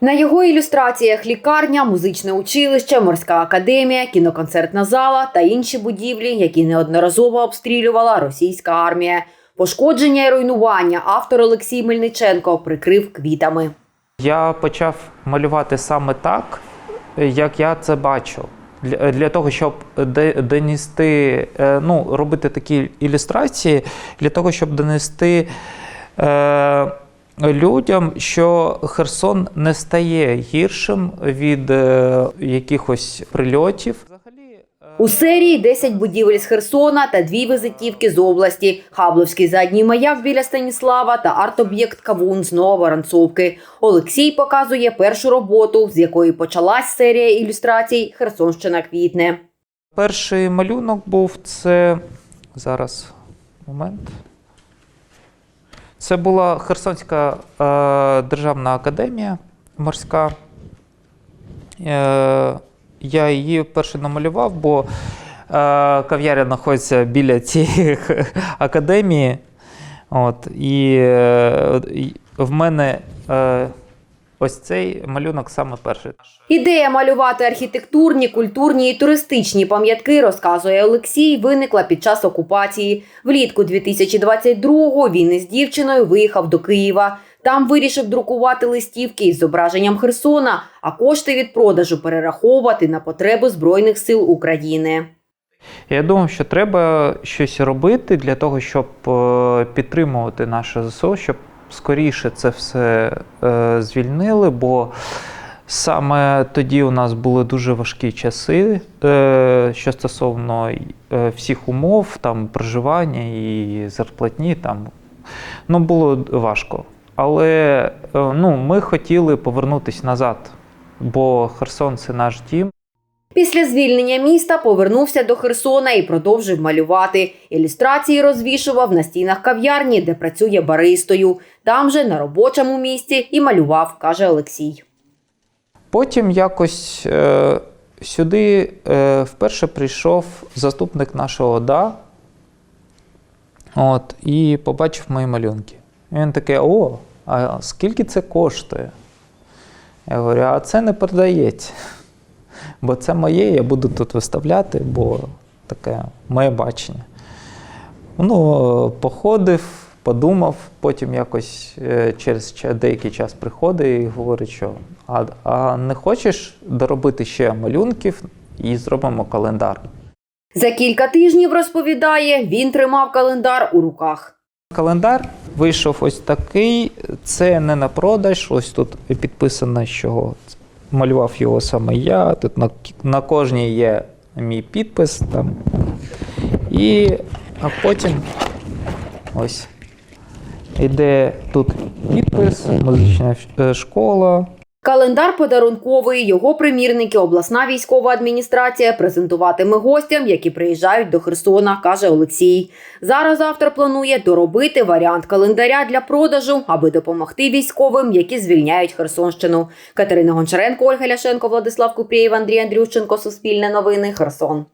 На його ілюстраціях лікарня, музичне училище, морська академія, кіноконцертна зала та інші будівлі, які неодноразово обстрілювала російська армія. Пошкодження і руйнування автор Олексій Мельниченко прикрив квітами. Я почав малювати саме так, як я це бачу. Для, того, щоб донести, е, ну, робити такі ілюстрації, для того, щоб донести е, людям, що Херсон не стає гіршим від е, якихось прильотів. Е, У серії 10 будівель з Херсона та дві візитівки з області: Хабловський задній маяк біля Станіслава та арт-об'єкт Кавун з Нововоронцовки. Олексій показує першу роботу, з якої почалась серія ілюстрацій Херсонщина квітне. Перший малюнок був це зараз момент. Це була Херсонська е, державна академія морська. Е, я її перше намалював, бо е, кав'яря знаходиться біля цієї академії. От, і, е, в мене е, ось цей малюнок саме перший. Ідея малювати архітектурні, культурні і туристичні пам'ятки, розказує Олексій, виникла під час окупації. Влітку 2022-го він із дівчиною виїхав до Києва. Там вирішив друкувати листівки із зображенням Херсона, а кошти від продажу перераховувати на потреби Збройних сил України. Я думав, що треба щось робити для того, щоб е, підтримувати наше ЗСУ, щоб скоріше це все е, звільнили, бо саме тоді у нас були дуже важкі часи, е, що стосовно е, всіх умов, там проживання і зарплатні, там ну, було важко. Але е, ну, ми хотіли повернутися назад, бо Херсон це наш дім. Після звільнення міста повернувся до Херсона і продовжив малювати. Ілюстрації розвішував на стінах кав'ярні, де працює баристою. Там же на робочому місці і малював, каже Олексій. Потім якось е, сюди е, вперше прийшов заступник нашого ОДА от, і побачив мої малюнки. Він такий: о, а скільки це коштує? Я говорю, а це не продається. Бо це моє, я буду тут виставляти, бо таке моє бачення. Ну, походив, подумав, потім якось е, через деякий час приходить і говорить, що а, а не хочеш доробити ще малюнків і зробимо календар. За кілька тижнів розповідає, він тримав календар у руках. Календар вийшов ось такий. Це не на продаж. Ось тут підписано, що малював його саме я. Тут на, на кожній є мій підпис там. І а потім ось іде тут підпис, музична е, школа. Календар подарунковий, його примірники обласна військова адміністрація презентуватиме гостям, які приїжджають до Херсона, каже Олексій. Зараз автор планує доробити варіант календаря для продажу, аби допомогти військовим, які звільняють Херсонщину. Катерина Гончаренко, Ольга Ляшенко, Владислав Купрієв, Андрій Андрющенко. Суспільне новини. Херсон.